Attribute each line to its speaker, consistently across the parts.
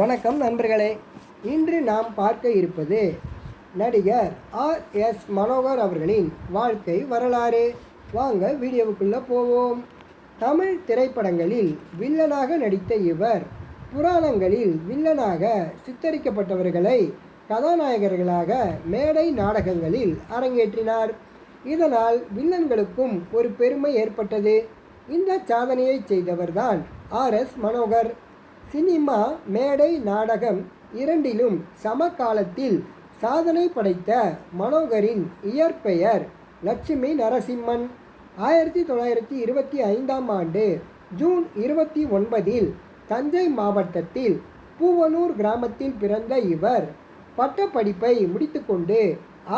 Speaker 1: வணக்கம் நண்பர்களே. இன்று நாம் பார்க்க இருப்பது நடிகர் ஆர் எஸ் மனோகர் அவர்களின் வாழ்க்கை வரலாறு. வாங்க வீடியோவுக்குள்ளே போவோம். தமிழ் திரைப்படங்களில் வில்லனாக நடித்த இவர் புராணங்களில் வில்லனாக சித்தரிக்கப்பட்டவர்களை கதாநாயகர்களாக மேடை நாடகங்களில் அரங்கேற்றினார். இதனால் வில்லன்களுக்கும் ஒரு பெருமை ஏற்பட்டது. இந்த சாதனையை செய்தவர்தான் ஆர் எஸ் மனோகர். சினிமா மேடை நாடகம் இரண்டிலும் சமகாலத்தில் சாதனை படைத்த மனோகரின் இயற்பெயர் லட்சுமி நரசிம்மன். ஆயிரத்தி தொள்ளாயிரத்தி இருபத்தி ஐந்தாம் ஆண்டு ஜூன் இருபத்தி ஒன்பதில் தஞ்சை மாவட்டத்தில் பூவனூர் கிராமத்தில் பிறந்த இவர் பட்டப்படிப்பை முடித்துக்கொண்டு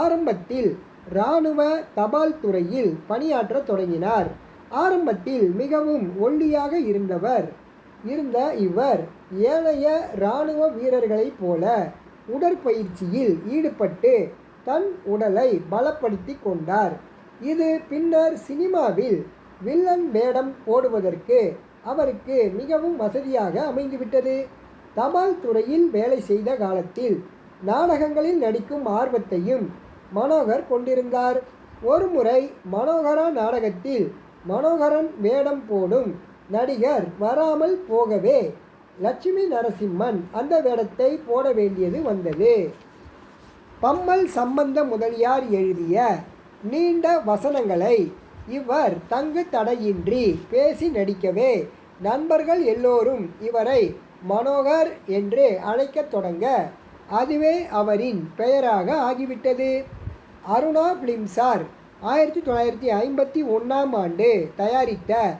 Speaker 1: ஆரம்பத்தில் இராணுவ தபால் துறையில் பணியாற்றத் தொடங்கினார். ஆரம்பத்தில் மிகவும் ஒல்லியாக இருந்தவர் இருந்த இவர் ஏனைய இராணுவ வீரர்களைப் போல உடற்பயிற்சியில் ஈடுபட்டு தன் உடலை பலப்படுத்தி கொண்டார். இது பின்னர் சினிமாவில் வில்லன் வேடம் போடுவதற்கு அவருக்கு மிகவும் வசதியாக அமைந்துவிட்டது. தபால் துறையில் வேலை செய்த காலத்தில் நாடகங்களில் நடிக்கும் ஆர்வத்தையும் மனோகர் கொண்டிருந்தார். ஒருமுறை மனோகரா நாடகத்தில் மனோகரன் வேடம் போடும் நடிகர் வராமல் போகவே லட்சுமி நரசிம்மன் அந்த வேடத்தை போட வேண்டியது வந்தது. பம்மல் சம்பந்த முதலியார் எழுதிய நீண்ட வசனங்களை இவர் தங்கு தடையின்றி பேசி நடிக்கவே நண்பர்கள் எல்லோரும் இவரை மனோகர் என்று அழைக்கத் தொடங்க அதுவே அவரின் பெயராக ஆகிவிட்டது. அருணா பிலிம்சார் ஆயிரத்தி தொள்ளாயிரத்தி ஐம்பத்தி ஒன்றாம் ஆண்டு தயாரித்த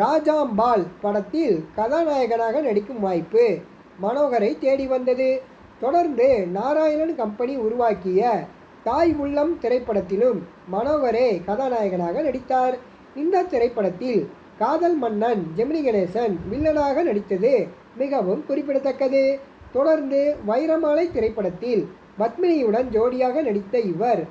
Speaker 1: ராஜாம்பால் படத்தில் கதாநாயகனாக நடிக்கும் வாய்ப்பு மனோகரை தேடி வந்தது. தொடர்ந்து நாராயணன் கம்பெனி உருவாக்கிய தாய் உள்ளம் திரைப்படத்திலும் மனோகரே கதாநாயகனாக நடித்தார். இந்த திரைப்படத்தில் காதல் மன்னன் ஜெமினி கணேசன் வில்லனாக நடித்தது மிகவும் குறிப்பிடத்தக்கது. தொடர்ந்து வைரமாலை திரைப்படத்தில் பத்மினியுடன் ஜோடியாக நடித்த இவர்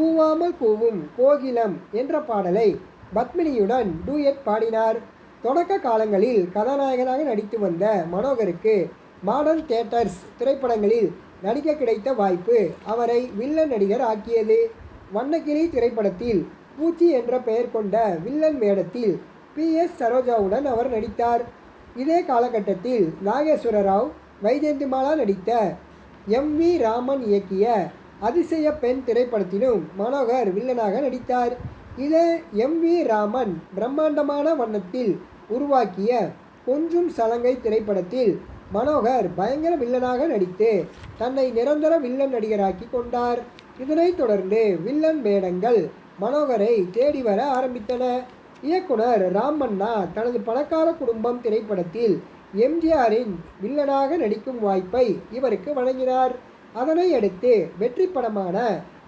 Speaker 1: கூவாமல்
Speaker 2: பூவும்
Speaker 1: கூவும் கோகிலம் என்ற பாடலை பத்மினியுடன் டூயட் பாடினார். தொடக்க காலங்களில் கதாநாயகனாக நடித்து வந்த மனோகருக்கு மாடர்ன் தியேட்டர்ஸ் திரைப்படங்களில் நடிக்க கிடைத்த வாய்ப்பு அவரை வில்லன் நடிகர் ஆக்கியது. வண்ணகிரி திரைப்படத்தில் பூச்சி என்ற பெயர் கொண்ட வில்லன் வேடத்தில் பி. எஸ். சரோஜாவுடன் அவர் நடித்தார். இதே காலகட்டத்தில் நாகேஸ்வர ராவ் வைஜெயந்திமாலா நடித்த எம். வி. ராமன் இயக்கிய அதிசய பெண் திரைப்படத்திலும் மனோகர் வில்லனாக நடித்தார். இதை எம் வி ராமன் பிரம்மாண்டமான வண்ணத்தில் உருவாக்கிய கொஞ்சும் சலங்கை திரைப்படத்தில் மனோகர் பயங்கர வில்லனாக நடித்து தன்னை நிரந்தர வில்லன் நடிகராக்கி கொண்டார். இதனைத் தொடர்ந்து வில்லன் வேடங்கள் மனோகரை தேடி வர ஆரம்பித்தன. இயக்குனர் ராமண்ணா தனது பணக்கார குடும்பம் திரைப்படத்தில் எம்ஜிஆரின் வில்லனாக நடிக்கும் வாய்ப்பை இவருக்கு வழங்கினார். அதனை அடுத்து வெற்றி படமான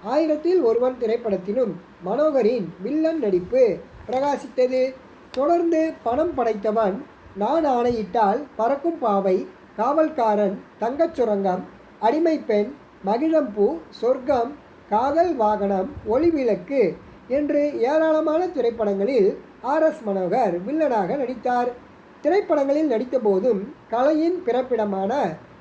Speaker 1: ஆயிரத்தில் ஒருவன் திரைப்படத்திலும் மனோகரின் வில்லன் நடிப்பு பிரகாசித்தது. தொடர்ந்து பணம் படைத்தவன் நான் ஆணையிட்டால் பறக்கும் பாவை காவல்காரன் தங்கச் சுரங்கம் அடிமை பெண் மகிழம்பூ சொர்க்கம் காதல் வாகனம் ஒளிவிளக்கு என்று ஏராளமான திரைப்படங்களில் ஆர் எஸ் மனோகர் வில்லனாக நடித்தார். திரைப்படங்களில் நடித்தபோதும் கலையின் பிறப்பிடமான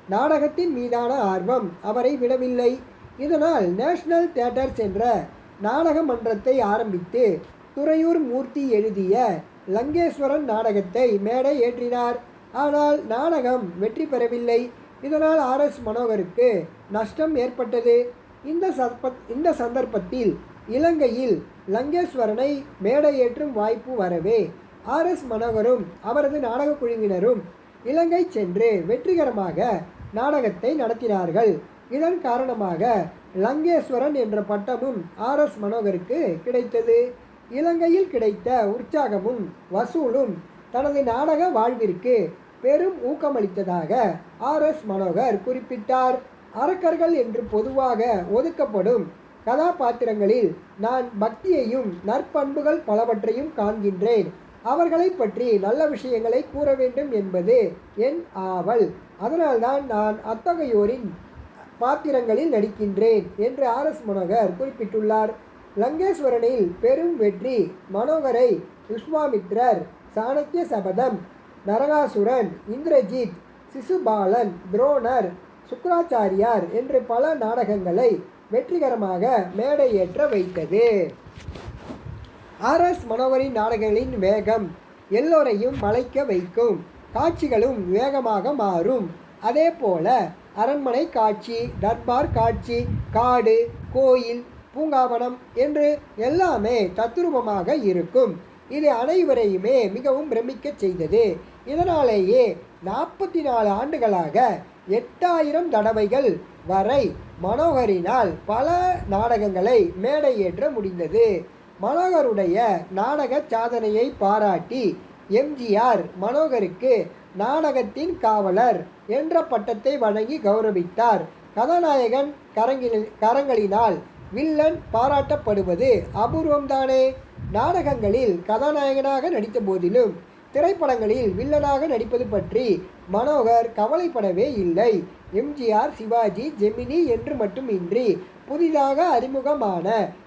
Speaker 1: நாடகத்தின் மீதான ஆர்வம் அவரை விடவில்லை. இதனால் நேஷனல் தியேட்டர்ஸ் என்ற நாடக மன்றத்தை ஆரம்பித்து துறையூர் மூர்த்தி எழுதிய லங்கேஸ்வரன் நாடகத்தை மேடை ஏற்றினார். ஆனால் நாடகம் வெற்றி பெறவில்லை. இதனால் ஆர் எஸ் மனோகருக்கு நஷ்டம் ஏற்பட்டது. இந்த சற்ப இந்த சந்தர்ப்பத்தில் இலங்கையில் லங்கேஸ்வரனை மேடையேற்றும் வாய்ப்பு வரவே ஆர் எஸ் மனோகரும் அவரது நாடகக் குழுவினரும் இலங்கை சென்று வெற்றிகரமாக நாடகத்தை நடத்தினார்கள். இதன் காரணமாக லங்கேஸ்வரன் என்ற பட்டமும் ஆர் எஸ் மனோகருக்கு கிடைத்தது. இலங்கையில் கிடைத்த உற்சாகமும் வசூலும் தனது நாடக வாழ்விற்கு பெரும் ஊக்கமளித்ததாக ஆர் எஸ் மனோகர் குறிப்பிட்டார். அரக்கர்கள் என்று பொதுவாக ஒதுக்கப்படும் கதாபாத்திரங்களில் நான் பக்தியையும் நற்பண்புகள் பலவற்றையும் காண்கின்றேன். அவர்களை பற்றி நல்ல விஷயங்களை கூற வேண்டும் என்பது என் ஆவல். அதனால்தான் நான் அத்தகையோரின் பாத்திரங்களில் நடிக்கின்றேன் என்று ஆர் எஸ் மனோகர் குறிப்பிட்டுள்ளார். லங்கேஸ்வரனில் பெரும் வெற்றி மனோகரை விஸ்வாமித்ரர் சாணக்கிய சபதம் நரகாசுரன் இந்திரஜித் சிசுபாலன் துரோணர் சுக்கராச்சாரியார் என்று பல நாடகங்களை வெற்றிகரமாக மேடையேற்ற வைத்தது. ஆர்எஸ் மனோகரின் நாடகங்களின் வேகம் எல்லோரையும் மலைக்க வைக்கும். காட்சிகளும் வேகமாக மாறும். அதே போல அரண்மனை காட்சி தர்பார் காட்சி காடு கோயில் பூங்காவனம் என்று எல்லாமே தத்ரூபமாக இருக்கும். இது அனைவரையுமே மிகவும் பிரமிக்கச் செய்தது. இதனாலேயே நாற்பத்தி நாலு ஆண்டுகளாக எட்டாயிரம் தடவைகள் வரை மனோகரினால் பல நாடகங்களை மேடையேற்ற முடிந்தது. மனோகருடைய நாடக சாதனையை பாராட்டி எம்ஜிஆர் மனோகருக்கு நாடகத்தின் காவலர் என்ற பட்டத்தை வழங்கி கௌரவித்தார். கதாநாயகன் கரங்கில் கரங்களினால் வில்லன் பாராட்டப்படுவது அபூர்வம்தானே? நாடகங்களில் கதாநாயகனாக நடித்த போதிலும் திரைப்படங்களில் வில்லனாக நடிப்பது பற்றி மனோகர் கவலைப்படவே இல்லை. எம்ஜிஆர் சிவாஜி ஜெமினி என்று மட்டுமின்றி புதிதாக அறிமுகமான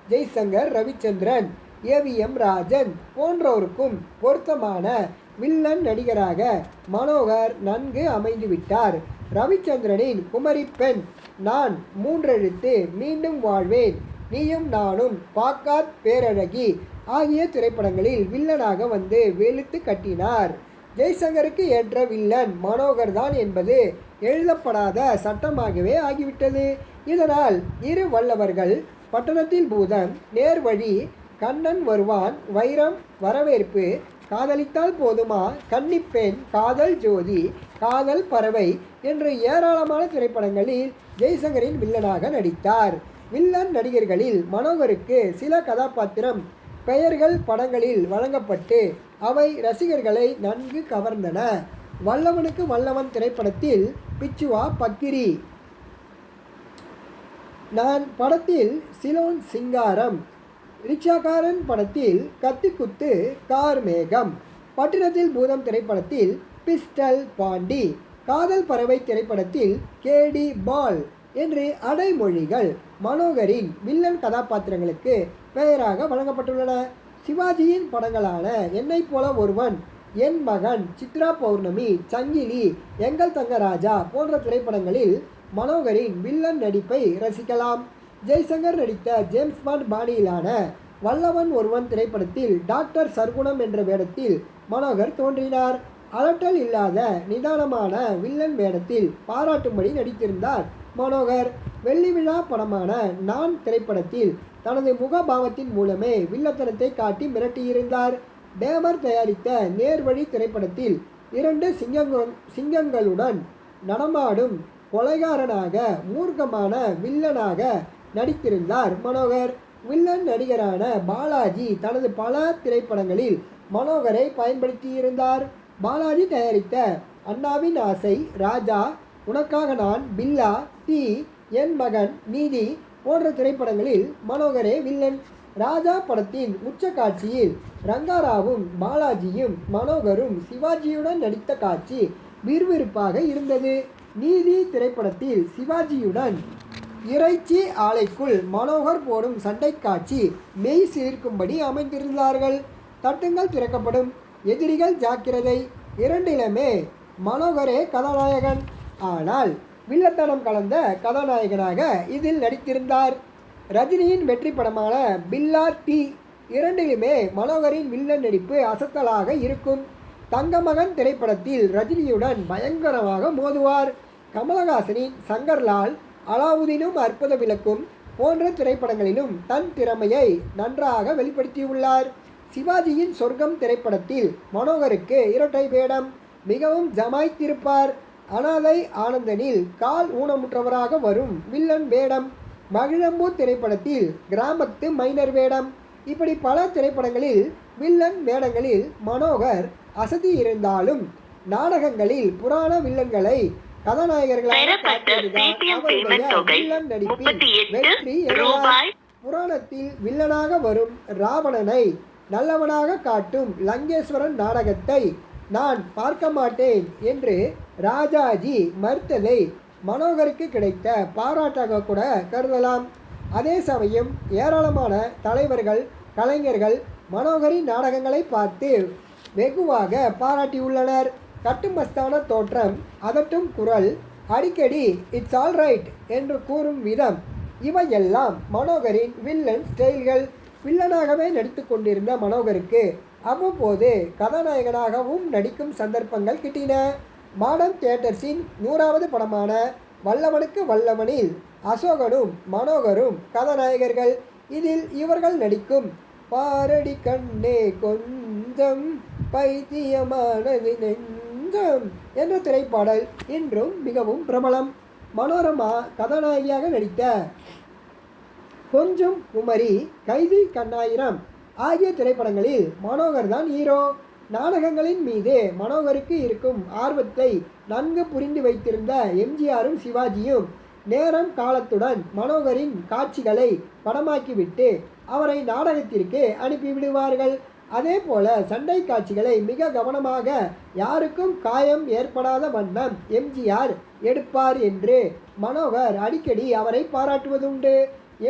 Speaker 1: ஜெய்சங்கர் ரவிச்சந்திரன் ஏவிஎம் ராஜன் போன்றோருக்கும் பொருத்தமான வில்லன் நடிகராக மனோகர் நன்கு அமைந்துவிட்டார். ரவிச்சந்திரனின் குமரி பெண் நான் மூன்றெழுத்து மீண்டும் வாழ்வேன். நீயும் நானும் பாக்காத் பேரழகி ஆகிய திரைப்படங்களில் வில்லனாக வந்து வெளுத்து கட்டினார். ஜெய்சங்கருக்கு ஏற்ற வில்லன் மனோகர் தான் என்பது எழுதப்படாத சட்டமாகவே ஆகிவிட்டது. இதனால் இரு வல்லவர்கள் பட்டணத்தில் பூதம் நேர்வழி கண்ணன் வருவான் வைரம் வரவேற்பு. காதலித்தால் போதுமா? கன்னிப்பெண் காதல் ஜோதி காதல் பறவை என்று ஏராளமான திரைப்படங்களில் ஜெய்சங்கரின் வில்லனாக நடித்தார். வில்லன் நடிகர்களில் மனோகருக்கு சில கதாபாத்திரம் பெயர்கள் படங்களில் வழங்கப்பட்டு அவை ரசிகர்களை நன்கு கவர்ந்தன. வல்லவனுக்கு வல்லவன் திரைப்படத்தில் பிச்சுவா பக்கிரி. நான் படத்தில் சிலோன் சிங்காரம் ரிக்ஷாக்காரன் படத்தில் கத்திக்குத்து கார் மேகம் பட்டினத்தில் பூதம் திரைப்படத்தில் பிஸ்டல் பாண்டி. காதல் பறவை திரைப்படத்தில் கேடி பால் என்று அடைமொழிகள் மனோகரின் வில்லன் கதாபாத்திரங்களுக்கு பெயராக வழங்கப்பட்டுள்ளன. சிவாஜியின் படங்களான என்னைப் போல ஒருவன் என் மகன் சித்ரா பௌர்ணமி சங்கிலி எங்கள் தங்கராஜா போன்ற திரைப்படங்களில் மனோகரின் வில்லன் நடிப்பை ரசிக்கலாம். ஜெய்சங்கர் நடித்த ஜேம்ஸ் பாண்ட் பாணியிலான வல்லவன் ஒருவன் திரைப்படத்தில் டாக்டர் சர்க்குணம் என்ற வேடத்தில் மனோகர் தோன்றினார். அலட்டல் இல்லாத நிதானமான வில்லன் வேடத்தில் பாராட்டும்படி நடித்திருந்தார் மனோகர். வெள்ளி விழா படமான நான் திரைப்படத்தில் தனது முகபாவத்தின் மூலமே வில்லத்தனத்தை காட்டி மிரட்டியிருந்தார். டேமர் தயாரித்த நேர்வழி திரைப்படத்தில் இரண்டு சிங்கங்கள் சிங்கங்களுடன் நடமாடும் கொலைகாரனாக மூர்க்கமான வில்லனாக நடித்திருந்தார் மனோகர். வில்லன் நடிகரான பாலாஜி தனது பல திரைப்படங்களில் மனோகரை பயன்படுத்தியிருந்தார். பாலாஜி தயாரித்த அண்ணாவின் ஆசை ராஜா உனக்காக நான் பில்லா தீ என் மகன் நீதி போன்ற திரைப்படங்களில் மனோகரே வில்லன். ராஜா படத்தின் உச்ச காட்சியில் ரங்காராவும் பாலாஜியும் மனோகரும் சிவாஜியுடன் நடித்த காட்சி விறுவிறுப்பாக இருந்தது. நீதி திரைப்படத்தில் சிவாஜியுடன் இறைச்சி ஆலைக்குள் மனோகர் போடும் சண்டை காட்சி மெய் சிலிர்க்கும்படி அமைந்திருந்தார்கள். தட்டுங்கள் திறக்கப்படும். எதிரிகள் ஜாக்கிரதை. இரண்டிலுமே மனோகரே கதாநாயகன். ஆனால் வில்லத்தனம் கலந்த கதாநாயகனாக இதில் நடித்திருந்தார். ரஜினியின் வெற்றி படமான பில்லா டி இரண்டிலுமே மனோகரின் வில்லன் நடிப்பு அசத்தலாக இருக்கும். தங்கமகன் திரைப்படத்தில் ரஜினியுடன் பயங்கரமாக மோதுவார். கமலஹாசனின் சங்கர்லால் அலாவுதீனும் அற்புத விளக்கும் போன்ற திரைப்படங்களிலும் தன் திறமையை நன்றாக வெளிப்படுத்தியுள்ளார். சிவாஜியின் சொர்க்கம் திரைப்படத்தில் மனோகருக்கு இரட்டை வேடம் மிகவும் ஜமாய்த்திருப்பார். அனாதை ஆனந்தனில் கால் ஊனமுற்றவராக வரும் வில்லன் வேடம் மகிழம்பூ திரைப்படத்தில் கிராமத்து மைனர் வேடம் இப்படி பல திரைப்படங்களில் வில்லன் வேடங்களில் மனோகர் அசதி இருந்தாலும் நாடகங்களில் புராண வில்லன்களை கதாநாயகர்களாக புராணத்தில் வில்லனாக வரும் ராவணனை நல்லவனாக காட்டும் லங்கேஸ்வரன் நாடகத்தை நான் பார்க்க மாட்டேன் என்று ராஜாஜி மறுத்ததை மனோகருக்கு கிடைத்த பாராட்டாக கூட கருதலாம். அதே சமயம் ஏராளமான தலைவர்கள் கலைஞர்கள் மனோகரின் நாடகங்களை பார்த்து வெகுவாக பாராட்டியுள்ளனர். கட்டுமஸ்தான தோற்றம் அதட்டும் குரல் அடிக்கடி இட்ஸ் ஆல் ரைட் என்று கூறும் விதம். இவையெல்லாம் மனோகரின் வில்லன் ஸ்டைல்கள் வில்லனாகவே நடித்து கொண்டிருந்த மனோகருக்கு அவ்வப்போது கதாநாயகனாகவும் நடிக்கும் சந்தர்ப்பங்கள் கிட்டின. மாடர்ன் தியேட்டர்ஸின் நூறாவது படமான வல்லவனுக்கு வல்லவனில் அசோகனும் மனோகரும் கதாநாயகர்கள். இதில் இவர்கள் நடிக்கும் பாரடி கண்ணே கொஞ்சம் பைத்தியமானது நெஞ்சம் என்ற திரைப்பாடல் இன்றும் மிகவும் பிரபலம். மனோரமா கதாநாயகியாக நடித்த கொஞ்சம் குமரி கைதி கண்ணாயிரம் ஆகிய திரைப்படங்களில் மனோகர் தான் ஹீரோ. நாடகங்களின் மீது மனோகருக்கு இருக்கும் ஆர்வத்தை நன்கு புரிந்து வைத்திருந்த எம்ஜிஆரும் சிவாஜியும் நேரம் காலத்துடன் மனோகரின் காட்சிகளை படமாக்கிவிட்டு அவரை நாடகத்திற்கு அனுப்பிவிடுவார்கள். அதே போல சண்டை காட்சிகளை மிக கவனமாக யாருக்கும் காயம் ஏற்படாத வண்ணம் எம்ஜிஆர் எடுப்பார் என்று மனோகர் அடிக்கடி அவரை பாராட்டுவதுண்டு.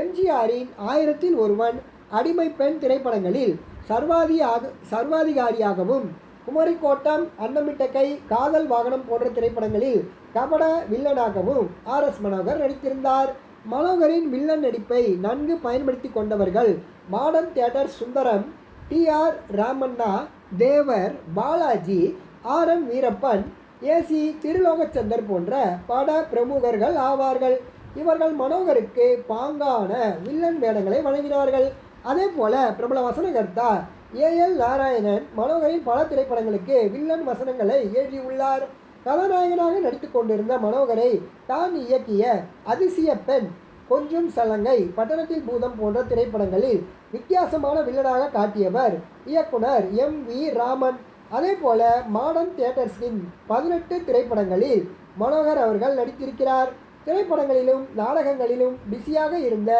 Speaker 1: எம்ஜிஆரின் ஆயிரத்தில் ஒருவன் அடிமை பெண் திரைப்படங்களில் சர்வாதியாக சர்வாதிகாரியாகவும் குமரிக்கோட்டம் அன்னமிட்ட கை காதல் வாகனம் போன்ற திரைப்படங்களில் கபட வில்லனாகவும் ஆர் எஸ் மனோகர் நடித்திருந்தார். மனோகரின் வில்லன் நடிப்பை நன்கு பயன்படுத்தி கொண்டவர்கள் modern theatre Sundaram T R Ramanna Devar Balaji R M Veerappan AC Thirulokachandar போன்ற பட பிரமுகர்கள் ஆவார்கள். இவர்கள் மனோகருக்கு பாங்கான வில்லன் வேடங்களை வழங்கினார்கள். அதே போல பிரபல வசனகர்த்தா ஏ எல் நாராயணன் மனோகரின் பல திரைப்படங்களுக்கு வில்லன் வசனங்களை எழுதியுள்ளார் கதாநாயகனாக நடித்து கொண்டிருந்த மனோகரை தான் இயக்கிய அதிசய பெண் கொஞ்சம் சலங்கை. பட்டணத்தில் பூதம் போன்ற திரைப்படங்களில் வித்தியாசமான வில்லனாக காட்டியவர் இயக்குனர் எம் வி ராமன். அதே போல மாடர்ன் தியேட்டர்ஸின் பதினெட்டு திரைப்படங்களில் மனோகர் அவர்கள் நடித்திருக்கிறார். திரைப்படங்களிலும் நாடகங்களிலும் பிஸியாக இருந்த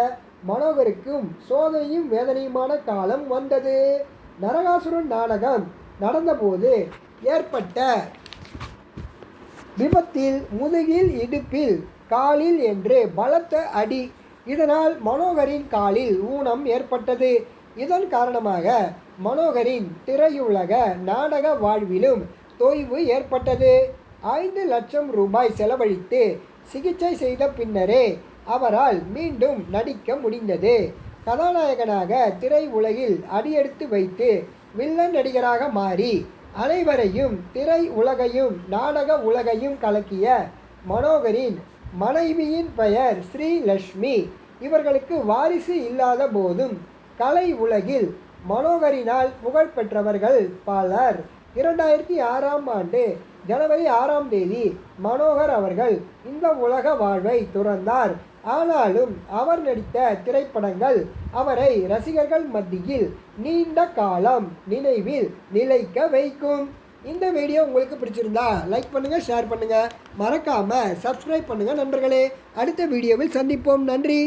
Speaker 1: மனோகருக்கும் சோதனையும் வேதனையுமான காலம் வந்தது. நரகாசுரன் நாடகம் நடந்தபோது ஏற்பட்ட விபத்தில் முதுகில் இடுப்பில் காலில் என்று பலத்த அடி. இதனால் மனோகரின் காலில் ஊனம் ஏற்பட்டது. இதன் காரணமாக மனோகரின் திரையுலக நாடக வாழ்விலும் தொய்வு ஏற்பட்டது. ஐந்து லட்சம் ரூபாய் செலவழித்து சிகிச்சை செய்த பின்னரே அவரால் மீண்டும் நடிக்க முடிந்தது. கதாநாயகனாக திரை உலகில் அடியெடுத்து வைத்து வில்லன் நடிகராக மாறி அனைவரையும் திரை உலகையும் நாடக உலகையும் கலக்கிய மனோகரின் மனைவியின் பெயர் ஸ்ரீலக்ஷ்மி இவர்களுக்கு வாரிசு இல்லாத போதும் கலை உலகில் மனோகரினால் புகழ் பெற்றவர்கள் பலர். இரண்டாயிரத்தி ஆறாம் ஆண்டு ஜனவரி ஆறாம் தேதி மனோகர் அவர்கள் இந்த உலக வாழ்வை துறந்தார். ஆனாலும் அவர் நடித்த திரைப்படங்கள் அவரை ரசிகர்கள் மத்தியில் நீண்ட காலம் நினைவில் நிலைக்க வைக்கும். இந்த வீடியோ உங்களுக்கு பிடிச்சிருந்தா லைக் பண்ணுங்கள் ஷேர் பண்ணுங்கள் மறக்காமல் சப்ஸ்கிரைப் பண்ணுங்கள் நண்பர்களே. அடுத்த வீடியோவில் சந்திப்போம். நன்றி.